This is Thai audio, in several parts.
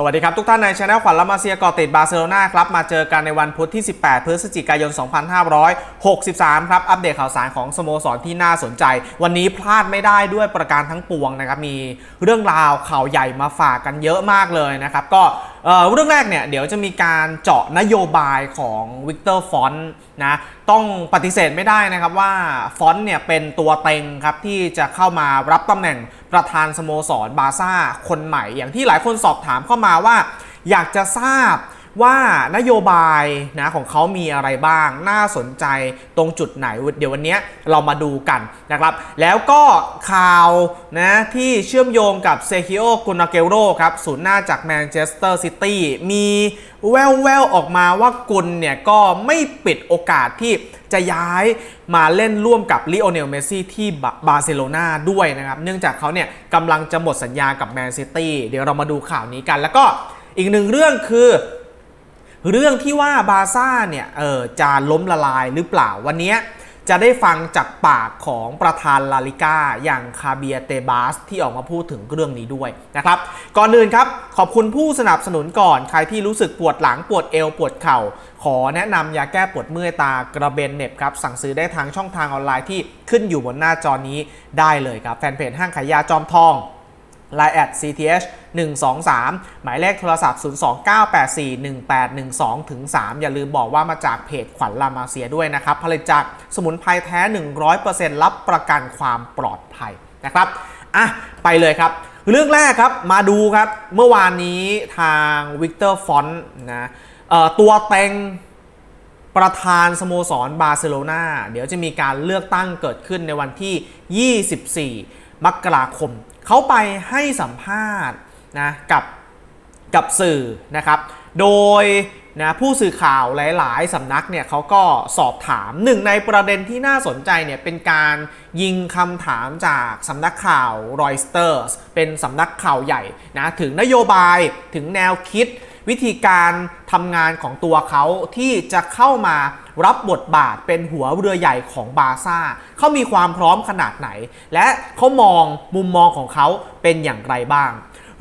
สวัสดีครับ ทุกท่านในช anel ขวัญละมาเซียกอติดบาร์เซโลนาครับ มาเจอกันในวันพุธที่ 18 พฤศจิกายน 2563 ครับ อัปเดตข่าวสารของสโมสรที่น่าสนใจ วันนี้พลาดไม่ได้ด้วยประการทั้งปวงนะครับ มีเรื่องราวข่าวใหญ่มาฝากกันเยอะมากเลยนะครับ ก็เรื่องแรกเนี่ยเดี๋ยวจะมีการเจาะนโยบายของวิกเตอร์ฟอนต์นะต้องปฏิเสธไม่ได้นะครับว่าฟอนต์เนี่ยเป็นตัวเต็งครับที่จะเข้ามารับตำแหน่งประธานสโมสรบาร์ซ่าคนใหม่ อย่างที่หลายคนสอบถามเข้ามาว่า อยากจะทราบ ว่านโยบายนะของเขามีอะไรบ้าง น่าสนใจตรงจุดไหน เดี๋ยววันนี้เรามาดูกันนะครับ แล้วก็ข่าวนะที่เชื่อมโยงกับเซคิโอกุนาเกโรครับศูนย์หน้าจากแมนเชสเตอร์ซิตี้มีแววๆออกมาว่ากุนเนี่ยก็ไม่ปิดโอกาสที่จะย้ายมาเล่นร่วมกับลิโอเนลเมสซี่ที่บาร์เซโลนาด้วยนะครับ เนื่องจากเขาเนี่ยกำลังจะหมดสัญญากับแมนซิตี้เดี๋ยวเรามาดูข่าวนี้กัน แล้วก็อีกหนึ่งเรื่องคือ เรื่องที่ว่าบาซ่าเนี่ยเออจะล้มละลายหรือเปล่าวันนี้จะได้ฟังจากปากของประธานลาลิก้าอย่างคาเบียเตบาสที่ออกมาพูดถึงเรื่องนี้ด้วยนะครับ ก่อนอื่นครับ ขอบคุณผู้สนับสนุนก่อนใครที่รู้สึกปวดหลังปวดเอวปวดเข่า ขอแนะนำยาแก้ปวดเมื่อยตากระเบนเน็บครับ สั่งซื้อได้ทางช่องทางออนไลน์ที่ขึ้นอยู่บนหน้าจอนี้ได้เลยครับ แฟนเพจห้างขายยาจอมทอง Line แอด CTH 123 หมายเลขโทรศัพท์ 029841812ถึง3อย่าลืมบอกว่ามาจากเพจขวัญลามาเซียด้วยนะครับ ผลิตจากสมุนไพรแท้ 100%รับประกันความปลอดภัยนะครับ อะ ไปเลยครับ เรื่องแรกครับ มาดูครับ เมื่อวานนี้ทางวิกเตอร์ฟอนต์นะตัวเต็งประธานสโมสรบาร์เซโลนาเดี๋ยวจะมีการเลือกตั้งเกิดขึ้นในวันที่ 24 มกราคม เขาไปให้สัมภาษณ์นะกับกับสื่อนะครับ โดยนะผู้สื่อข่าวหลาย ๆสำนักเนี่ยเขาก็สอบถามหนึ่งในประเด็นที่น่าสนใจเนี่ยเป็นการยิงคำถามจากสำนักข่าวรอยสเตอร์สเป็นสำนักข่าวใหญ่นะถึงนโยบายถึงแนวคิด วิธีการทำงานของตัวเขาที่จะเข้ามารับบทบาทเป็นหัวเรือใหญ่ของบาร์ซ่าเขามีความพร้อมขนาดไหน และเขามองมุมมองของเขาเป็นอย่างไรบ้าง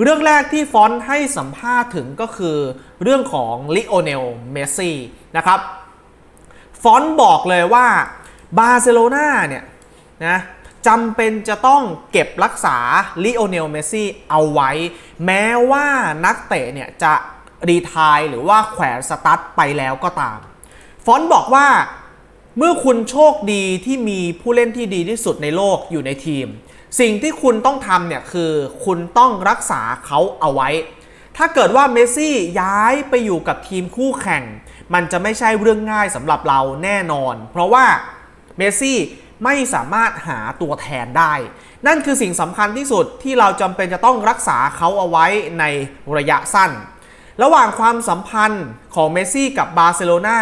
เรื่องแรกที่ฟอนต์ให้สัมภาษณ์ถึงก็คือ เรื่องของลิโอเนลเมสซี่นะครับฟอนต์บอกเลยว่าบาร์เซโลนาเนี่ยนะจำเป็นจะต้องเก็บรักษาลิโอเนลเมสซี่เอาไว้ แม้ว่านักเตะเนี่ยจะ รีทายหรือว่าแขวนสตั๊ดไปแล้วก็ตาม ฟอนต์บอกว่า เมื่อคุณโชคดีที่มีผู้เล่นที่ดีที่สุดในโลกอยู่ในทีม สิ่งที่คุณต้องทำเนี่ยคือคุณต้องรักษาเขาเอาไว้ ถ้าเกิดว่าเมสซี่ย้ายไปอยู่กับทีมคู่แข่ง มันจะไม่ใช่เรื่องง่ายสำหรับเราแน่นอน เพราะว่าเมสซี่ไม่สามารถหาตัวแทนได้ นั่นคือสิ่งสำคัญที่สุดที่เราจำเป็นจะต้องรักษาเขาเอาไว้ในระยะสั้น ระหว่างความสัมพันธ์ของเมสซี่กับบาร์เซโลนา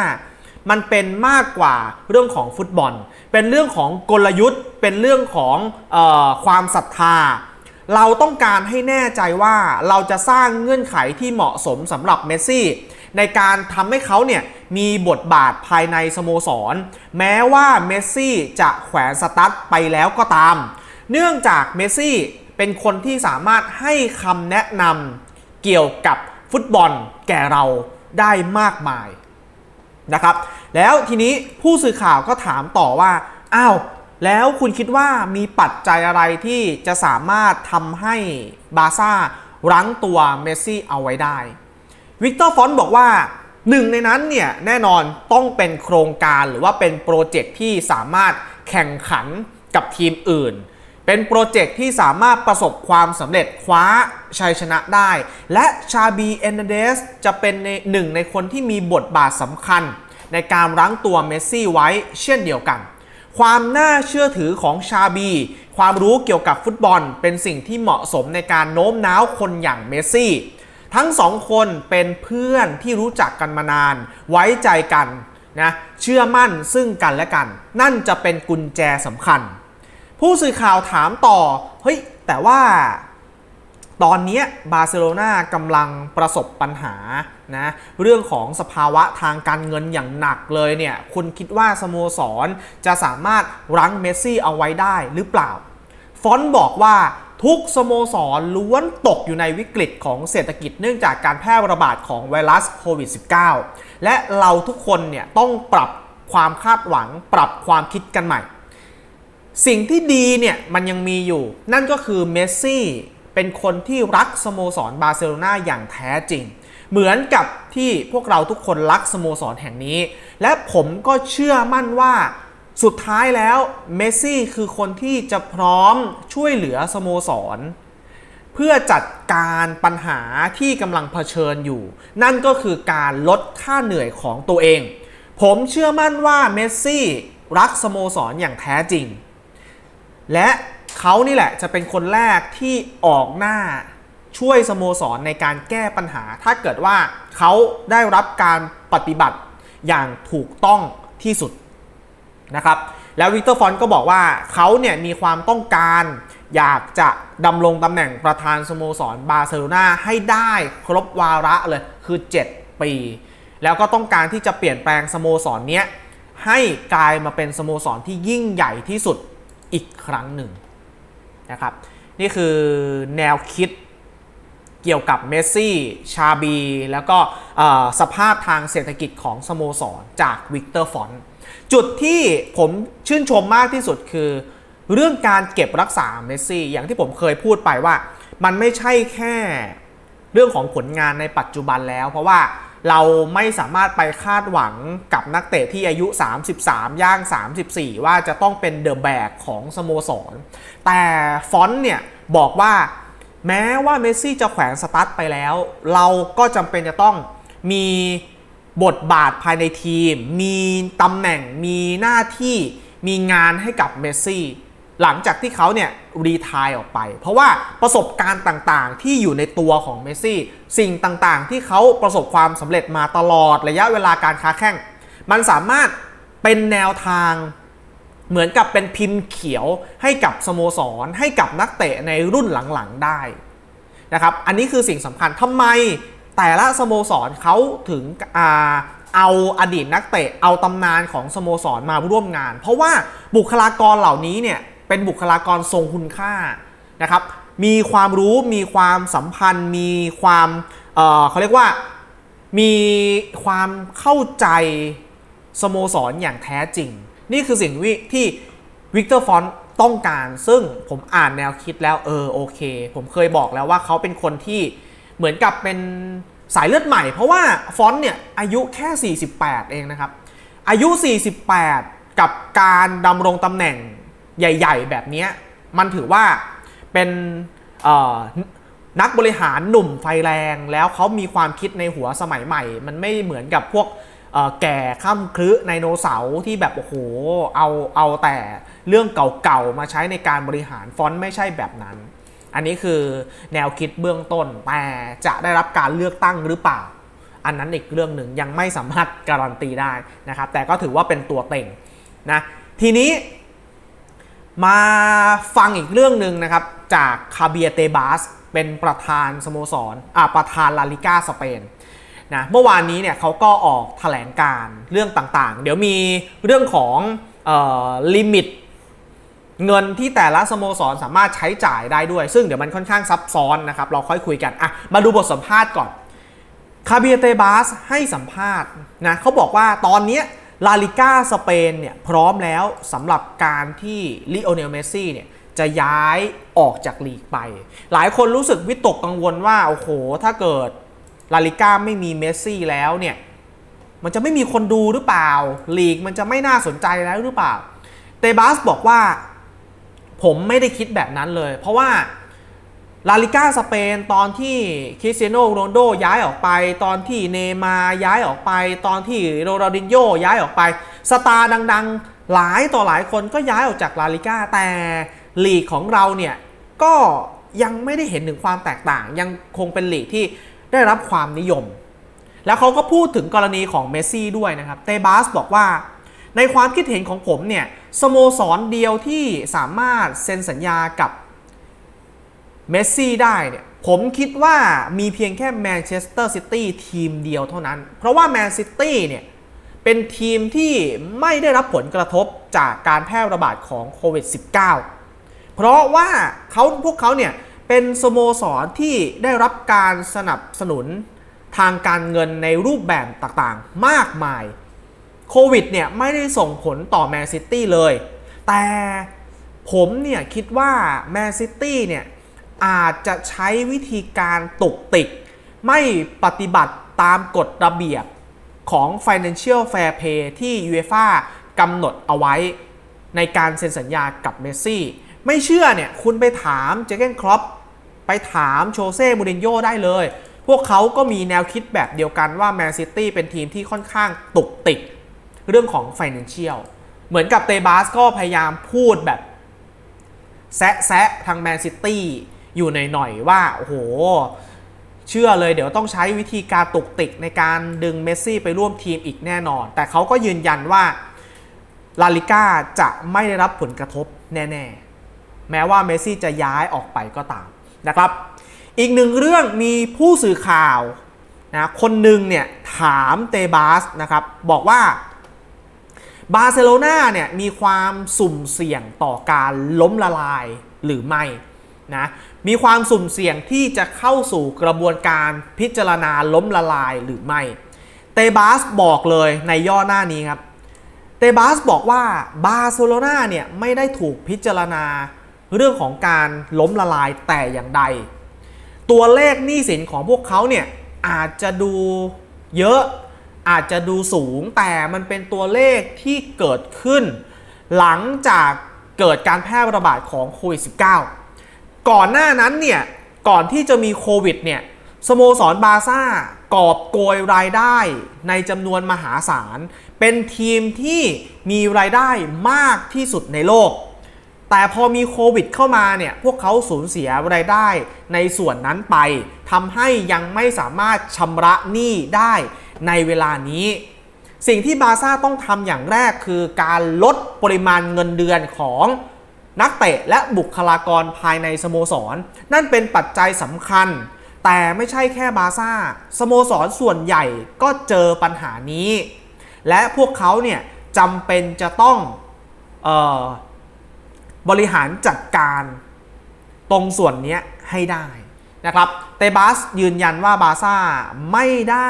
มันเป็นมากกว่าเรื่องของฟุตบอล เป็นเรื่องของกลยุทธ์ เป็นเรื่องของออความศรัทธา เราต้องการให้แน่ใจว่าเราจะสร้างเงื่อนไขที่เหมาะสมสำหรับเมสซี่ในการทำให้เขาเนี่ยมีบทบาทภายในสโมสร แม้ว่าเมสซี่จะแขวนสตั๊ดไปแล้วก็ตาม เนื่องจากเมสซี่เป็นคนที่สามารถให้คำแนะนำเกี่ยวกับ ฟุตบอลแก่เราได้มากมายนะครับ แล้วทีนี้ผู้สื่อข่าวก็ถามต่อว่า อ้าว แล้วคุณคิดว่ามีปัจจัยอะไรที่จะสามารถทำให้บาร์ซ่ารั้งตัวเมสซี่เอาไว้ได้ วิกเตอร์ฟอนบอกว่าหนึ่งในนั้นเนี่ยแน่นอนต้องเป็นโครงการหรือว่าเป็นโปรเจกต์ที่สามารถแข่งขันกับทีมอื่น เป็นโปรเจกต์ที่สามารถประสบความสำเร็จคว้าชัยชนะได้ และชาบีเอนเดสจะเป็นในหนึ่งในคนที่มีบทบาทสำคัญ ในการรั้งตัวเมสซี่ไว้เช่นเดียวกัน ความน่าเชื่อถือของชาบี ความรู้เกี่ยวกับฟุตบอล เป็นสิ่งที่เหมาะสมในการโน้มน้าวคนอย่างเมสซี่ ทั้งสองคนเป็นเพื่อนที่รู้จักกันมานาน ไว้ใจกันนะเชื่อมั่นซึ่งกันและกัน นั่นจะเป็นกุญแจสำคัญ ผู้สื่อข่าวถามต่อ เฮ้ย แต่ว่าตอนนี้บาร์เซโลนากำลังประสบปัญหานะเรื่องของสภาวะทางการเงินอย่างหนักเลยเนี่ยคุณคิดว่าสโมสรจะสามารถรั้งเมสซี่เอาไว้ได้หรือเปล่า ฟอนบอกว่าทุกสโมสรล้วนตกอยู่ในวิกฤตของเศรษฐกิจเนื่องจากการแพร่ระบาดของไวรัสโควิด -19 และเราทุกคนเนี่ยต้องปรับความคาดหวังปรับความคิดกันใหม่ สิ่งที่ดีเนี่ยมันยังมีอยู่ นั่นก็คือเมสซี่เป็นคนที่รักสโมสรบาร์เซโลนาอย่างแท้จริง เหมือนกับที่พวกเราทุกคนรักสโมสรแห่งนี้ และผมก็เชื่อมั่นว่าสุดท้ายแล้วเมสซี่คือคนที่จะพร้อมช่วยเหลือสโมสร เพื่อจัดการปัญหาที่กำลังเผชิญอยู่ นั่นก็คือการลดค่าเหนื่อยของตัวเอง ผมเชื่อมั่นว่าเมสซี่รักสโมสรอย่างแท้จริง และเขานี่แหละจะเป็นคนแรกที่ออกหน้าช่วยสโมสรในการแก้ปัญหา ถ้าเกิดว่าเขาได้รับการปฏิบัติอย่างถูกต้องที่สุดนะครับแล้ววิกเตอร์ฟอนก็บอกว่าเขาเนี่ยมีความต้องการ อยากจะดำรงตำแหน่งประธานสโมสรบาร์เซโลนาให้ได้ครบวาระเลยคือ 7 ปี แล้วก็ต้องการที่จะเปลี่ยนแปลงสโมสรเนี้ยให้กลายมาเป็นสโมสรที่ยิ่งใหญ่ที่สุด อีกครั้งหนึ่งนะครับนี่คือแนวคิดเกี่ยวกับเมสซี่ชาบี แล้วก็สภาพทางเศรษฐกิจของสโมสรจากวิกเตอร์ฟอนจุดที่ผมชื่นชมมากที่สุดคือ เรื่องการเก็บรักษาเมสซี่อย่างที่ผมเคยพูดไปว่า มันไม่ใช่แค่เรื่องของผลงานในปัจจุบันแล้ว เพราะว่า เราไม่สามารถไปคาดหวังกับนักเตะที่อายุ 33 ย่าง 34 ว่าจะต้องเป็นเดอะแบกของสโมสร แต่ฟอนต์เนี่ยบอกว่าแม้ว่าเมสซี่จะแขวนสตาร์ทไปแล้ว เราก็จำเป็นจะต้องมีบทบาทภายในทีม มีตำแหน่ง มีหน้าที่ มีงานให้กับเมสซี่ หลังจากที่เขาเนี่ย รีทายออกไป เพราะว่าประสบการณ์ต่างๆ ที่อยู่ในตัวของเมสซี่สิ่งต่างๆ ที่เขาประสบความสำเร็จมาตลอดระยะเวลาการค้าแข่ง มันสามารถเป็นแนวทางเหมือนกับเป็นพิมพ์เขียวให้กับสโมสร ให้กับนักเตะในรุ่นหลังๆได้นะครับอันนี้คือสิ่งสำคัญทำไมแต่ละสโมสรเขาถึงอาเอาอดีตนักเตะเอาตำนานของสโมสรมาร่วมงาน เพราะว่าบุคลากรเหล่านี้เนี่ย เป็นบุคลากรทรงคุณค่านะครับ มีความรู้มีความสัมพันธ์ มีความเเขาเรียกว่ามีความเข้าใจสโมสรอย่างแท้จริง นี่คือสิ่งที่วิกเตอร์ฟอนต์ต้องการซึ่งผมอ่านแนวคิดแล้วเออโอเค ผมเคยบอกแล้วว่าเขาเป็นคนที่เหมือนกับเป็นสายเลือดใหม่ เพราะว่าฟอนต์เนี่ยอายุแค่ 48 เองนะครับ อายุ 48 กับการดำรงตำแหน่ง ใหญ่ ๆ แบบนี้มันถือว่าเป็นนักบริหารหนุ่มไฟแรงแล้วเขามีความคิดในหัวสมัยใหม่ มันไม่เหมือนกับพวกแก่ข้ามคลึไดโนเสาร์ที่แบบโอ้โหเอาเอาแต่เรื่องเก่าๆมาใช้ในการบริหารฟอนต์ไม่ใช่แบบนั้น อันนี้คือแนวคิดเบื้องต้นแต่จะได้รับการเลือกตั้งหรือเปล่า อันนั้นอีกเรื่องหนึ่งยังไม่สามารถการันตีได้นะครับแต่ก็ถือว่าเป็นตัวเต็งนะทีนี้ มาฟังอีกเรื่องหนึ่งนะครับ จากคาเบียเตบาสเป็นประธานสโมสรอ่าประธานลาลิก้าสเปนนะเมื่อวานนี้เนี่ยเขาก็ออกแถลงการเรื่องต่างๆ เดี๋ยวมีเรื่องของลิมิตเงินที่แต่ละสโมสรสามารถใช้จ่ายได้ด้วย ซึ่งเดี๋ยวมันค่อนข้างซับซ้อนนะครับ เราค่อยคุยกันอะมาดูบทสัมภาษณ์ก่อนคาเบียเตบาสให้สัมภาษณ์นะเขาบอกว่าตอนเนี้ ลาลิก้าสเปนเนี่ยพร้อมแล้วสำหรับการที่ลิโอเนลเมสซี่เนี่ยจะย้ายออกจากลีกไป หลายคนรู้สึกวิตกกังวลว่า โอ้โห ถ้าเกิดลาลิก้าไม่มีเมสซี่แล้วเนี่ย มันจะไม่มีคนดูหรือเปล่า ลีกมันจะไม่น่าสนใจแล้วหรือเปล่า เตบาสบอกว่า ผมไม่ได้คิดแบบนั้นเลย เพราะว่า ลาลิก้าสเปนตอนที่คริสเตียโนโรนโดย้ายออกไป ตอนที่เนมาย้ายออกไป ตอนที่โรนัลดินโญย้ายออกไป สตาร์ดังๆ หลายต่อหลายคนก็ย้ายออกจากลาลิก้าแต่ลีกของเราเนี่ยก็ยังไม่ได้เห็นถึงความแตกต่าง ยังคงเป็นลีกที่ได้รับความนิยม แล้วเขาก็พูดถึงกรณีของเมสซี่ด้วยนะครับเตบาสบอกว่าในความคิดเห็นของผมเนี่ยสโมสรเดียวที่สามารถเซ็นสัญญากับ เมสซี่ได้เนี่ยผมคิดว่ามีเพียงแค่แมนเชสเตอร์ซิตี้ทีมเดียวเท่านั้น เพราะว่าแมนซิตี้เนี่ยเป็นทีมที่ไม่ได้รับผลกระทบจากการแพร่ระบาดของโควิด -19 เพราะว่าเขาพวกเขาเนี่ยเป็นสโมสรที่ได้รับการสนับสนุนทางการเงินในรูปแบบต่างๆ มากมาย โควิดเนี่ยไม่ได้ส่งผลต่อแมนซิตี้เลย แต่ผมเนี่ยคิดว่าแมนซิตี้เนี่ย อาจจะใช้วิธีการตุกติก ไม่ปฏิบัติตามกฎระเบียบของ Financial Fair Play ที่ UEFA กำหนดเอาไว้ในการเซ็นสัญญากับเมสซี่ ไม่เชื่อเนี่ย คุณไปถามเจเกนครอปไปถามโชเซ่มูรินโญ่ได้เลย พวกเขาก็มีแนวคิดแบบเดียวกันว่าแมนซิตี้เป็นทีมที่ค่อนข้างตุกติกเรื่องของ Financial เหมือนกับเตบาสก็พยายามพูดแบบ แซะแซะทางแมนซิตี้ อยู่หน่อยๆว่าโอ้โหเชื่อเลยเดี๋ยวต้องใช้วิธีการตุกติกในการดึงเมสซี่ไปร่วมทีมอีกแน่นอน แต่เขาก็ยืนยันว่าลาลิก้าจะไม่ได้รับผลกระทบแน่ๆ แม้ว่าเมสซี่จะย้ายออกไปก็ตามนะครับ อีกหนึ่งเรื่องมีผู้สื่อข่าวนะคนหนึ่งเนี่ยถามเตบาสนะครับ บอกว่าบาร์เซโลนาเนี่ยมีความสุ่มเสี่ยงต่อการล้มละลายหรือไม่นะ มีความสุ่มเสี่ยงที่จะเข้าสู่กระบวนการพิจารณาล้มละลายหรือไม่ เตบาสบอกเลยในย่อหน้านี้ครับ เตบาสบอกว่าบาร์เซโลนาเนี่ยไม่ได้ถูกพิจารณาเรื่องของการล้มละลายแต่อย่างใด ตัวเลขหนี้สินของพวกเขาเนี่ยอาจจะดูเยอะอาจจะดูสูงแต่มันเป็นตัวเลขที่เกิดขึ้น หลังจากเกิดการแพร่ระบาดของโควิด -19 ก่อนหน้านั้นเนี่ยก่อนที่จะมีโควิดเนี่ยสโมสรบาซ่ากอบโกยรายได้ในจำนวนมหาศาล เป็นทีมที่มีรายได้มากที่สุดในโลก แต่พอมีโควิดเข้ามาเนี่ยพวกเขาสูญเสียรายได้ในส่วนนั้นไปทำให้ยังไม่สามารถชำระหนี้ได้ในเวลานี้ สิ่งที่บาซ่าต้องทำอย่างแรกคือการลดปริมาณเงินเดือนของ นักเตะและบุคลากรภายในสโมสร นั่นเป็นปัจจัยสำคัญ แต่ไม่ใช่แค่บาซ่าสโมสรส่วนใหญ่ก็เจอปัญหานี้ และพวกเขาเนี่ยจำเป็นจะต้องออบริหารจัดการตรงส่วนนี้ให้ได้นะครับเตบาสยืนยันว่าบาซ่าไม่ได้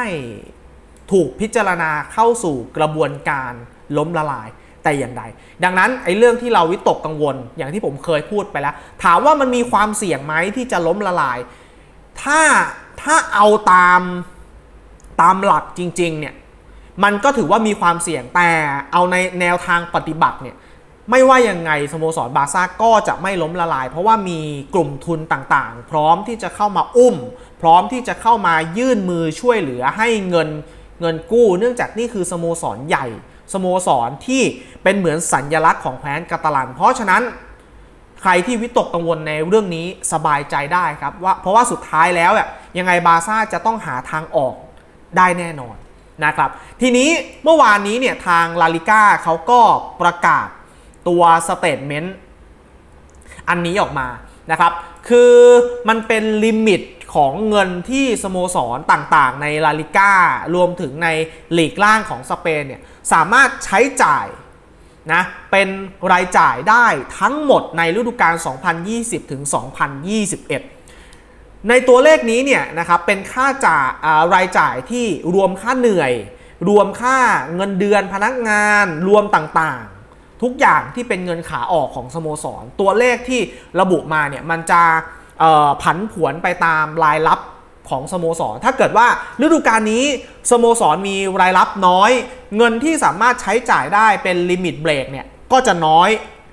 ถูกพิจารณาเข้าสู่กระบวนการล้มละลาย แต่อย่างใด ดังนั้นไอ้เรื่องที่เราวิตกกังวลอย่างที่ผมเคยพูดไปแล้ว ถามว่ามันมีความเสี่ยงไหมที่จะล้มละลาย ถ้าถ้าเอาตามตามหลักจริงๆเนี่ยมันก็ถือว่ามีความเสี่ยงแต่เอาในแนวทางปฏิบัติเนี่ยไม่ว่ายังไงสโมสรบาร์ซ่าก็จะไม่ล้มละลาย เพราะว่ามีกลุ่มทุนต่างๆ พร้อมที่จะเข้ามาอุ้ม พร้อมที่จะเข้ามายื่นมือช่วยเหลือให้เงินเงินกู้ เนื่องจากนี่คือสโมสรใหญ่ สโมสรที่เป็นเหมือนสัญญลักษณ์ของแคว้นกาตาลัน เพราะฉะนั้นใครที่วิตกกังวลในเรื่องนี้สบายใจได้ครับว่าเพราะว่าสุดท้ายแล้วอะยังไงบาซ่าจะต้องหาทางออกได้แน่นอนนะครับ ทีนี้เมื่อวานนี้เนี่ยทางลาลิก้าเขาก็ประกาศตัวสเตทเมนต์อันนี้ออกมา นะครับ คือมันเป็นลิมิตของเงินที่สโมสรต่างๆ ในลาลิก้ารวมถึงในหลีกล่างของสเปนเนี่ยสามารถใช้จ่ายนะเป็นรายจ่ายได้ทั้งหมดในฤดูกาล 2020 ถึง 2021 ในตัวเลขนี้เนี่ยนะครับเป็นค่าจ่ายรายจ่ายที่รวมค่าเหนื่อย รวมค่าเงินเดือนพนักงานรวมต่างๆ ทุกอย่างที่เป็นเงินขาออกของสโมสร ตัวเลขที่ระบุมาเนี่ยมันจะผันผวนไปตามรายรับของสโมสร ถ้าเกิดว่าฤดูกาลนี้สโมสรมีรายรับน้อย เงินที่สามารถใช้จ่ายได้เป็นลิมิตเบรกเนี่ยก็จะน้อย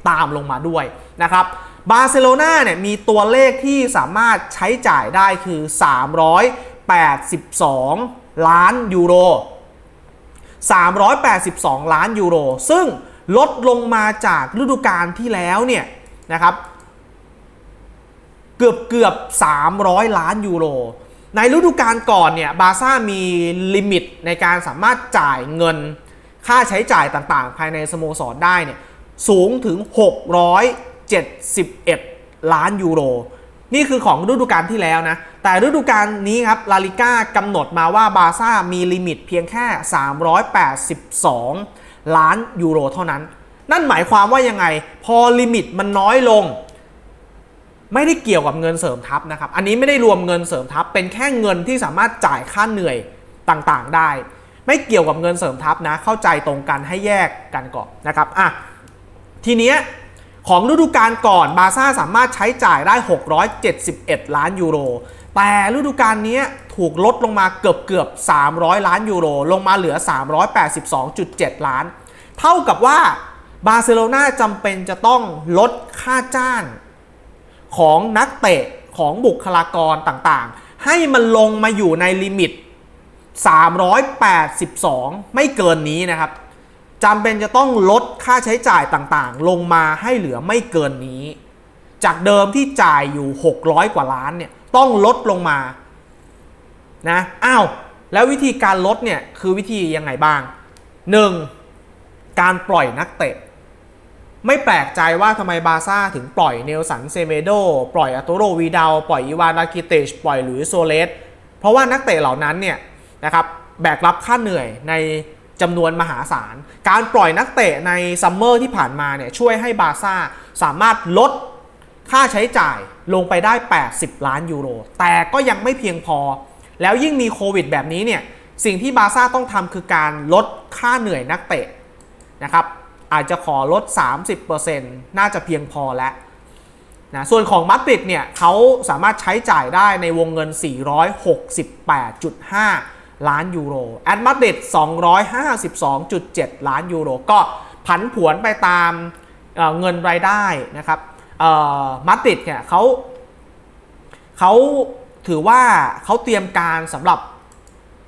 ตามลงมาด้วยนะครับบาร์เซโลนาเนี่ยมีตัวเลขที่สามารถใช้จ่ายได้คือ 382 ล้านยูโร 382 ล้านยูโร ซึ่ง ลดลงมาจากฤดูกาลที่แล้วเนี่ยนะครับเกือบเกือบ 300 ล้านยูโร ในฤดูกาลก่อนเนี่ยบาซ่ามีลิมิตในการสามารถจ่ายเงินค่าใช้จ่ายต่างๆ ภายในสโมสรได้เนี่ยสูงถึง 671 ล้านยูโร นี่คือของฤดูกาลที่แล้วนะ แต่ฤดูกาลนี้ครับลาลิก้ากำหนดมาว่าบาซ่ามีลิมิตเพียงแค่ 382 ล้านยูโรเท่านั้น นั่นหมายความว่ายังไง พอลิมิตมันน้อยลง ไม่ได้เกี่ยวกับเงินเสริมทัพนะครับ อันนี้ไม่ได้รวมเงินเสริมทัพ เป็นแค่เงินที่สามารถจ่ายค่าเหนื่อยต่างๆได้ ไม่เกี่ยวกับเงินเสริมทัพนะ เข้าใจตรงกันให้แยกกันก่อนนะครับอะทีเนี้ยของฤดูกาลก่อนบาซ่าสามารถใช้จ่ายได้ 671 ล้านยูโร แต่ฤดูกาลนี้ ถูกลดลงมาเกือบเกือบ 300 ล้านยูโร ลงมาเหลือ 382.7 ล้าน เท่ากับว่าบาร์เซโลนาจำเป็นจะต้องลดค่าจ้าง ของนักเตะของบุคลากรต่างๆ ให้มันลงมาอยู่ในลิมิต 382 ไม่เกินนี้นะครับจำเป็นจะต้องลดค่าใช้จ่ายต่างๆ ลงมาให้เหลือไม่เกินนี้ จากเดิมที่จ่ายอยู่ 600 กว่าล้านเนี่ยต้องลดลงมา นะอ้าวแล้ววิธีการลดเนี่ยคือวิธียังไงบ้าง 1. การปล่อยนักเตะ ไม่แปลกใจว่าทำไมบาซ่าถึงปล่อยเนลสันเซเมโดปล่อยอัตโตโรวีดาวปล่อยอีวานราคิเตชปล่อยหลุยส์โซเลสเพราะว่านักเตะเหล่านั้นเนี่ยนะครับแบกรับค่าเหนื่อยในจำนวนมหาศาล การปล่อยนักเตะในซัมเมอร์ที่ผ่านมาเนี่ยช่วยให้บาซ่าสามารถลดค่าใช้จ่ายลงไปได้ 80 ล้านยูโร แต่ก็ยังไม่เพียงพอ แล้วยิ่งมีโควิดแบบนี้เนี่ยสิ่งที่บาซ่าต้องทำคือการลดค่าเหนื่อยนักเตะนะครับอาจจะขอลด 30%น่าจะเพียงพอแล้วนะส่วนของมัดริดเนี่ยเขาสามารถใช้จ่ายได้ในวงเงิน 468.5 ล้านยูโรแอดมาดริด252.7 ล้านยูโร ก็ผันผวนไปตามเเงินรายได้นะครับมัดริดเนี่ยเขาเขา ถือว่าเขาเตรียมการสำหรับ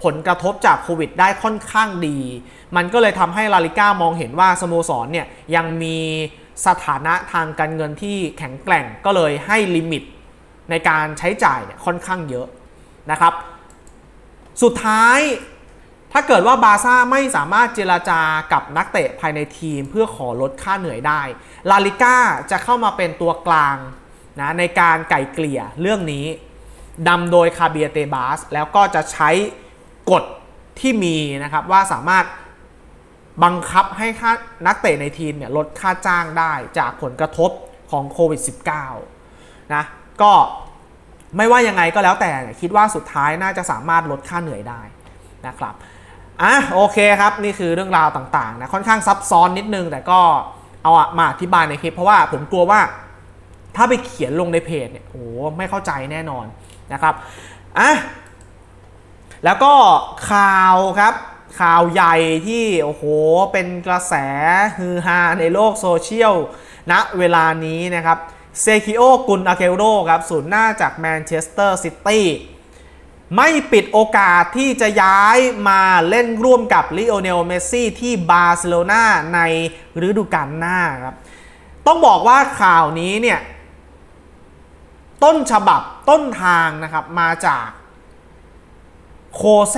ผลกระทบจากโควิดได้ค่อนข้างดี มันก็เลยทำให้ลาลิก้ามองเห็นว่าสโมสรเนี่ยยังมีสถานะทางการเงินที่แข็งแกร่งก็เลยให้ลิมิตในการใช้จ่ายเนี่ยค่อนข้างเยอะนะครับ สุดท้ายถ้าเกิดว่าบาร์ซ่าไม่สามารถเจราจากับนักเตะภายในทีมเพื่อขอลดค่าเหนื่อยได้ ลาลิก้าจะเข้ามาเป็นตัวกลางนะในการไก่เกลี่ยเรื่องนี้ นำโดยคาเบียเตบาสแล้วก็จะใช้กฎที่มีนะครับว่าสามารถบังคับให้ค่านักเตะในทีมเนี่ยลดค่าจ้างได้จากผลกระทบของโควิด -19 นะก็ไม่ว่ายังไงก็แล้วแต่คิดว่าสุดท้ายน่าจะสามารถลดค่าเหนื่อยได้นะครับอะโอเคครับ นี่คือเรื่องราวต่างๆนะค่อนข้างซับซ้อนนิดนึง แต่ก็เอาอะมาอธิบายในคลิป เพราะว่าผมกลัวว่าถ้าไปเขียนลงในเพจเนี่ยโอ้ไม่เข้าใจแน่นอน นะครับอะแล้วก็ข่าวครับข่าวใหญ่ที่โอ้โหเป็นกระแสฮือฮาในโลกโซเชียลณเวลานี้นะครับเซคิโอกุนอาเกโรครับศูนย์หน้าจากแมนเชสเตอร์ซิตี้ไม่ปิดโอกาสที่จะย้ายมาเล่นร่วมกับลิโอเนลเมสซี่ที่บาร์เซโลนาในฤดูกาลหน้าครับ ต้องบอกว่าข่าวนี้เนี่ย ต้นฉบับต้นทางนะครับมาจากโคเซ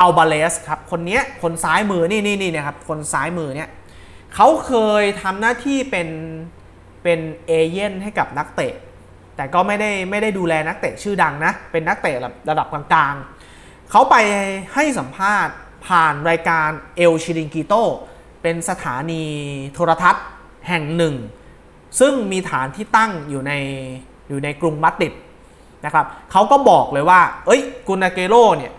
อัลบาเลสครับคนนี้คนซ้ายมือนี่นี่นี่นะครับคนซ้ายมือเนี่ยเขาเคยทำหน้าที่เป็นเป็นเอเย่นให้กับนักเตะ แต่ก็ไม่ได้ไม่ได้ดูแลนักเตะชื่อดังนะ เป็นนักเตะระดับระดับกลางๆ เขาไปให้สัมภาษณ์ผ่านรายการเอลชิริงกิโตเป็นสถานีโทรทัศน์แห่งหนึ่ง ซึ่งมีฐานที่ตั้งอยู่ใน อยู่ในกรุงมัดริดนะครับเขาก็บอกเลยว่า เอ้ยกุนาเกโรเนี่ย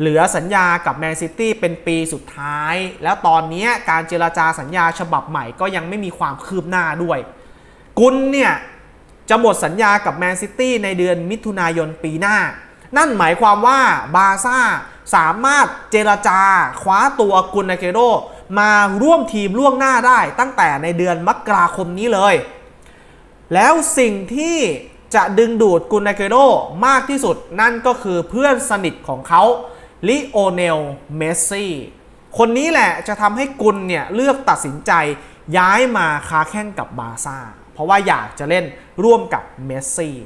เหลือสัญญากับแมนซิตี้เป็นปีสุดท้าย แล้วตอนนี้การเจราจาสัญญาฉบับใหม่ก็ยังไม่มีความคืบหน้าด้วย กุนเนี่ยจะหมดสัญญากับแมนซิตี้ในเดือนมิถุนายนปีหน้า นั่นหมายความว่าบาซ่าสามารถเจราจาคว้าตัวกุนอาเกโรมาร่วมทีมล่วงหน้าได้ตั้งแต่ในเดือนมกราคมนี้เลย แล้วสิ่งที่จะดึงดูดกุนอาเกโรมากที่สุดนั่นก็คือเพื่อนสนิทของเขาลิโอเนล เมสซี่ คนนี้แหละจะทำให้กุลเนี่ยเลือกตัดสินใจย้ายมาค้าแข่งกับบาซ่า เพราะว่าอยากจะเล่นร่วมกับเมสซี่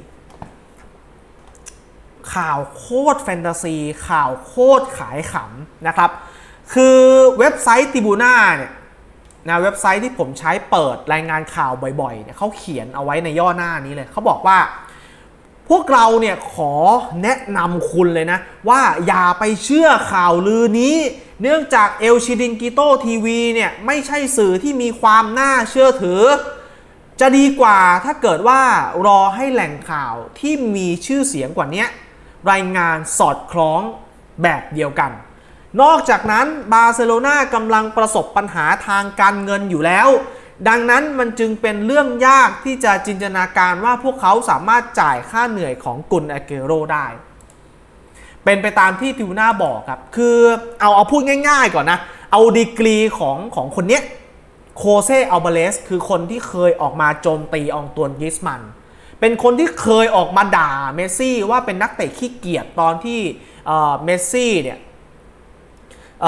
ข่าวโคตรแฟนตาซี ข่าวโคตรขายขำนะครับ คือเว็บไซต์ติบูน่าเนี่ย นะเว็บไซต์ที่ผมใช้เปิดรายงานข่าวบ่อยๆเนี่ยเขาเขียนเอาไว้ในย่อหน้านี้เลยเขาบอกว่า พวกเราเนี่ยขอแนะนำคุณเลยนะ ว่าอย่าไปเชื่อข่าวลือนี้ เนื่องจากเอลชิดิงกิโตทีวีเนี่ยไม่ใช่สื่อที่มีความน่าเชื่อถือ จะดีกว่าถ้าเกิดว่ารอให้แหล่งข่าวที่มีชื่อเสียงกว่านี้รายงานสอดคล้องแบบเดียวกัน นอกจากนั้นบาร์เซโลนากำลังประสบปัญหาทางการเงินอยู่แล้ว ดังนั้นมันจึงเป็นเรื่องยากที่จะจินตนาการว่าพวกเขาสามารถจ่ายค่าเหนื่อยของกุนอาเกโรได้ เป็นไปตามที่ทิวน่าบอกครับ คือเอาเอาพูดง่าย ๆ ก่อนนะ เอาดีกรีของของคนเนี้ยโคเซอัลเบเลสคือคนที่เคยออกมาโจมตีองตวนกิสมัน เป็นคนที่เคยออกมาด่าเมสซี่ว่าเป็นนักเตะขี้เกียจตอนที่เอ่อเมสซี่เนี่ย เ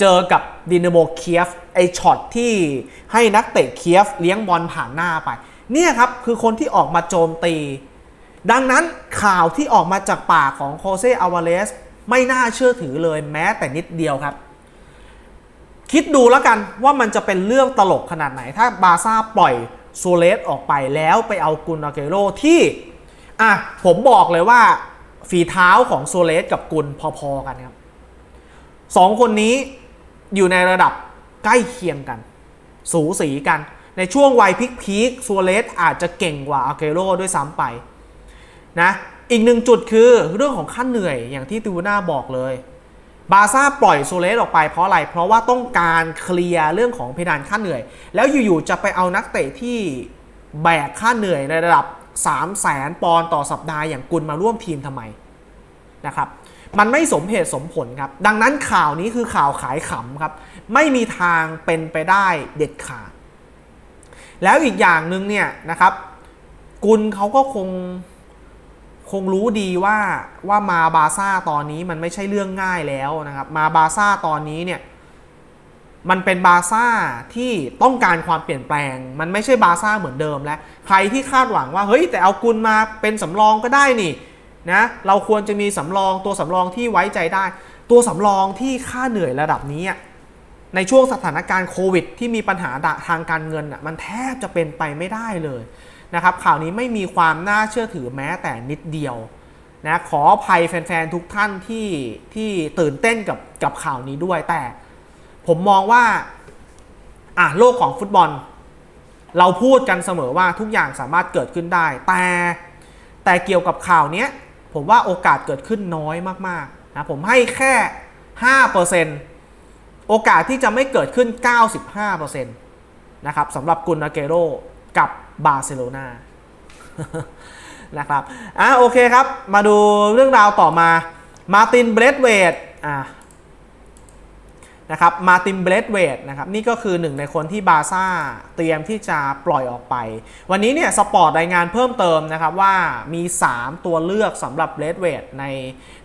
เจอกับดินาโมเคียฟไอช็อตที่ให้นักเตะเคียฟเลี้ยงบอลผ่านหน้าไป เนี่ยครับคือคนที่ออกมาโจมตี ดังนั้นข่าวที่ออกมาจากปากของโคเซอาวาเลสไม่น่าเชื่อถือเลยแม้แต่นิดเดียวครับ คิดดูแล้วกันว่ามันจะเป็นเรื่องตลกขนาดไหน ถ้าบาซ่าปล่อยโซเลสออกไปแล้วไปเอากุนอาเกโรที่อะผมบอกเลยว่าฝีเท้าของโซเลสกับกุนพอๆกันครับ สองคนนี้อยู่ในระดับใกล้เคียงกัน สูสีกัน ในช่วงวัยพีคๆซัวเรสอาจจะเก่งกว่าอาเกโรด้วยซ้ำไปนะอีกหนึ่งจุดคือเรื่องของค่าเหนื่อยอย่างที่ติวน่าบอกเลย บาซ่าปล่อยโซเลสออกไปเพราะอะไร เพราะว่าต้องการเคลียร์เรื่องของเพดานค่าเหนื่อย แล้วอยู่ๆจะไปเอานักเตะที่แบกค่าเหนื่อยในระดับ 3 0 0แสนปอนต่อสัปดาห์อย่างกุลมาร่วมทีมทำไมนะครับ มันไม่สมเหตุสมผลครับ ดังนั้นข่าวนี้คือข่าวขายขำครับ ไม่มีทางเป็นไปได้เด็ดขาด แล้วอีกอย่างหนึ่งเนี่ยนะครับ กุลเขาก็คงคงรู้ดีว่าว่ามาบาซ่าตอนนี้มันไม่ใช่เรื่องง่ายแล้วนะครับ มาบาซ่าตอนนี้เนี่ยมันเป็นบาซ่าที่ต้องการความเปลี่ยนแปลง มันไม่ใช่บาซ่าเหมือนเดิมแล้ว ใครที่คาดหวังว่าเฮ้ยแต่เอากุลมาเป็นสำรองก็ได้นี่ นะเราควรจะมีสำรองตัวสำรองที่ไว้ใจได้ ตัวสำรองที่ค่าเหนื่อยระดับนี้ ในช่วงสถานการณ์โควิด ที่มีปัญหาทางการเงินมันแทบจะเป็นไปไม่ได้เลยนะครับข่าวนี้ไม่มีความน่าเชื่อถือแม้แต่นิดเดียวนะขออภัยแฟนๆทุกท่านที่ที่ตื่นเต้นกับกับข่าวนี้ด้วยแต่ ผมมองว่าอะโลกของฟุตบอล เราพูดกันเสมอว่าทุกอย่างสามารถเกิดขึ้นได้ แต่แต่เกี่ยวกับข่าวนี้ ผมว่าโอกาสเกิดขึ้นน้อยมากๆนะผมให้แค่ 5%โอกาสที่จะไม่เกิดขึ้น 95%นะครับสำหรับกุนอาเกโรกับบาร์เซโลนานะครับอะโอเคครับ มาดูเรื่องราวต่อมา มาตินเบรดเวดอะ นะครับมาตินเบรดเวดนะครับนี่ก็คือหนึ่งในคนที่บาซ่าเตรียมที่จะปล่อยออกไป วันนี้เนี่ยสปอร์ตรายงานเพิ่มเติมนะครับว่ามี 3 ตัวเลือกสำหรับเบรดเวดใน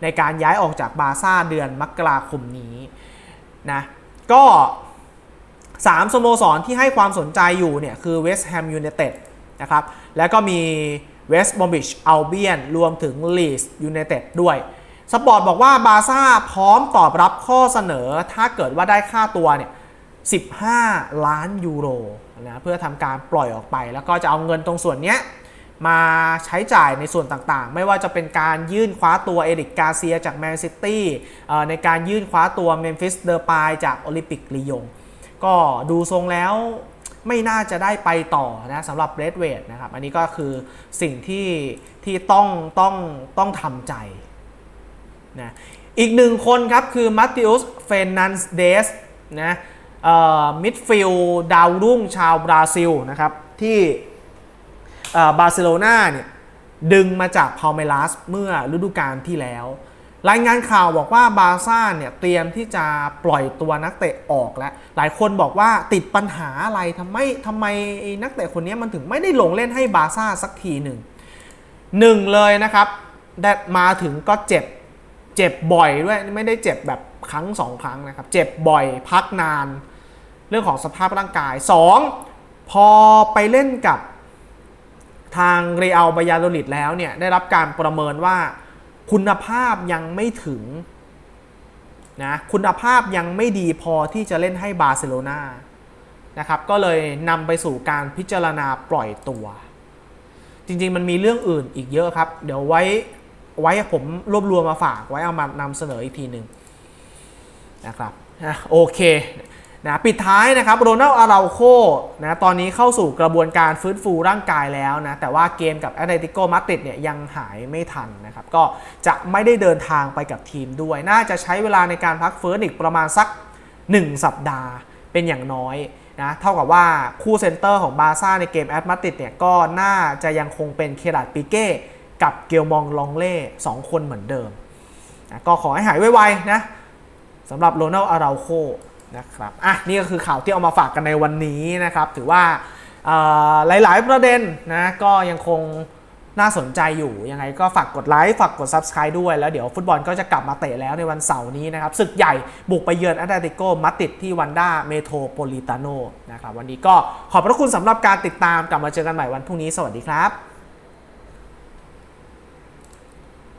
ในการย้ายออกจากบาซ่าเดือนมกราคมนี้นะก็ 3สโมสรที่ให้ความสนใจอยู่เนี่ยคือเวสต์แฮมยูไนเต็ดนะครับแล้วก็มีเวสต์บอมบิชอัลเบียนรวมถึงลีสยูไนเต็ดด้วย สปอร์ตบอกว่าบาซ่าพร้อมตอบรับข้อเสนอ ถ้าเกิดว่าได้ค่าตัวเนี่ย 15 ล้านยูโรนะเพื่อทำการปล่อยออกไป แล้วก็จะเอาเงินตรงส่วนเนี้ยมาใช้จ่ายในส่วนต่างๆ ไม่ว่าจะเป็นการยื่นคว้าตัวเอริกกาเซียจากแมนซิตี้ในการยื่นคว้าตัวเมมฟิสเดอร์ปายจากโอลิมปิกลียง ก็ดูทรงแล้วไม่น่าจะได้ไปต่อนะสำหรับเรดเวดนะครับ อันนี้ก็คือสิ่งที่ที่ต้องต้องต้องทำใจ นะอีกหนึ่งคนครับคือมัตติอุสเฟนันเดสนะมิดฟิลดาวรุ่งชาวบราซิลนะครับที่บาร์เซโลนาเนี่ยดึงมาจากพาเมลัสเมื่อฤดูกาลที่แล้ว รายงานข่าวบอกว่าบาร์ซ่าเนี่ยเตรียมที่จะปล่อยตัวนักเตะออกแล้ว หลายคนบอกว่าติดปัญหาอะไรทำไมทำไมนักเตะคนนี้มันถึงไม่ได้ลงเล่นให้บาร์ซ่าสักทีหนึ่งหนึ่งเลยนะครับได้มาถึงก็เจ็บ เจ็บบ่อยด้วยไม่ได้เจ็บแบบครั้งสองครั้งนะครับ เจ็บบ่อยพักนาน เรื่องของสภาพร่างกาย 2. พอไปเล่นกับทางเรอัลบายาโดลิดแล้วเนี่ยได้รับการประเมินว่าคุณภาพยังไม่ถึงนะคุณภาพยังไม่ดีพอที่จะเล่นให้บาร์เซโลนานะครับก็เลยนำไปสู่การพิจารณาปล่อยตัว จริงๆมันมีเรื่องอื่นอีกเยอะครับ เดี๋ยวไว้ ไว้ผมรวบรวมมาฝากไว้เอามานำเสนออีกทีหนึ่งนะครับโอเคนะปิดท้ายนะครับโรนัลอาราโคนะตอนนี้เข้าสู่กระบวนการฟื้นฟูร่างกายแล้วนะแต่ว่าเกมกับแอตเลติโกมาดริดเนี่ยยังหายไม่ทันนะครับก็จะไม่ได้เดินทางไปกับทีมด้วย น่าจะใช้เวลาในการพักฟื้นอีกประมาณสัก 1 สัปดาห์เป็นอย่างน้อยนะเท่ากับว่าคู่เซนเตอร์ของบาร์ซ่าในเกมแอตมาติดเนี่ยก็น่าจะยังคงเป็นเคราดปิเก้ กับเกลมองลองเล่สองคนเหมือนเดิมนะก็ขอให้หายไวๆนะสำหรับโรนัลอาราโคนะครับอะนี่ก็คือข่าวที่เอามาฝากกันในวันนี้นะครับ ถือว่าหลายๆประเด็นนะก็ยังคงน่าสนใจอยู่ยังไงก็ฝากกดไลค์ฝากกด Subscribe ด้วย แล้วเดี๋ยวฟุตบอลก็จะกลับมาเตะแล้วในวันเสาร์นี้นะครับศึกใหญ่บุกไปเยือนแอตเลติโกมาติดที่วันด้าเมโทรโพลิตาโนนะครับวันนี้ก็ขอบพระคุณสำหรับการติดตามกลับมาเจอกันใหม่วันพรุ่งนี้สวัสดีครับ